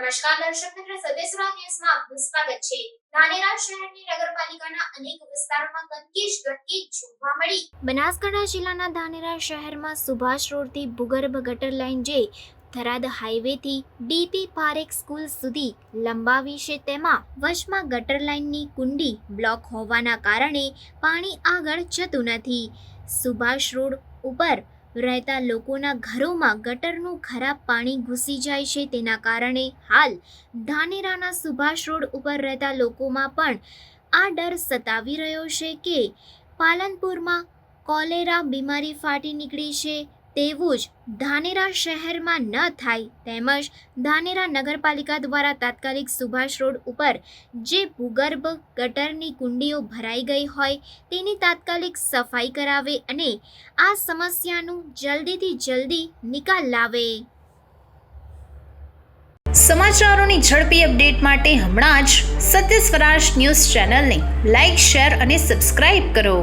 નમસ્કાર દર્શક મિત્ર સદેશરા ન્યૂઝમાં આપનું સ્વાગત છે. શહેરની નગરપાલિકાના અનેક વિસ્તારોમાં ગંદકી જિલ્લાના ધાનેરા શહેરમાં સુભાષ રોડથી ભૂગર્ભ ગટર લાઇન જે થરાદ હાઈવેથી ડીપી પારેખ સ્કૂલ સુધી લંબાવી તેમાં વચમાં ગટર લાઇનની કુંડી બ્લોક હોવાના કારણે પાણી આગળ જતું નથી. સુભાષ રોડ ઉપર રહેતા લોકોના ઘરોમાં ગટરનું ખરાબ પાણી ઘૂસી જાય છે. તેના કારણે હાલ ધાનેરાના સુભાષ રોડ ઉપર રહેતા લોકોમાં પણ આ ડર સતાવી રહ્યો છે કે પાલનપુરમાં કોલેરા બીમારી ફાટી નીકળી છે. તેવું જ ધાનેરા શહેરમાં ન થાય તેમજ ધાનેરા નગરપાલિકા દ્વારા તાત્કાલિક સુભાષ રોડ ઉપર જે ભૂગર્ભ ગટરની કુંડીઓ ભરાઈ ગઈ હોય તેની તાત્કાલિક સફાઈ કરાવે અને આ સમસ્યાનું જલ્દીથી જલ્દી નિકાલ લાવે. સમાચારોની ઝડપી અપડેટ માટે હમણાં જ સત્ય સ્વરાજ ન્યૂઝ ચેનલને લાઇક શેર અને સબસ્ક્રાઇબ કરો.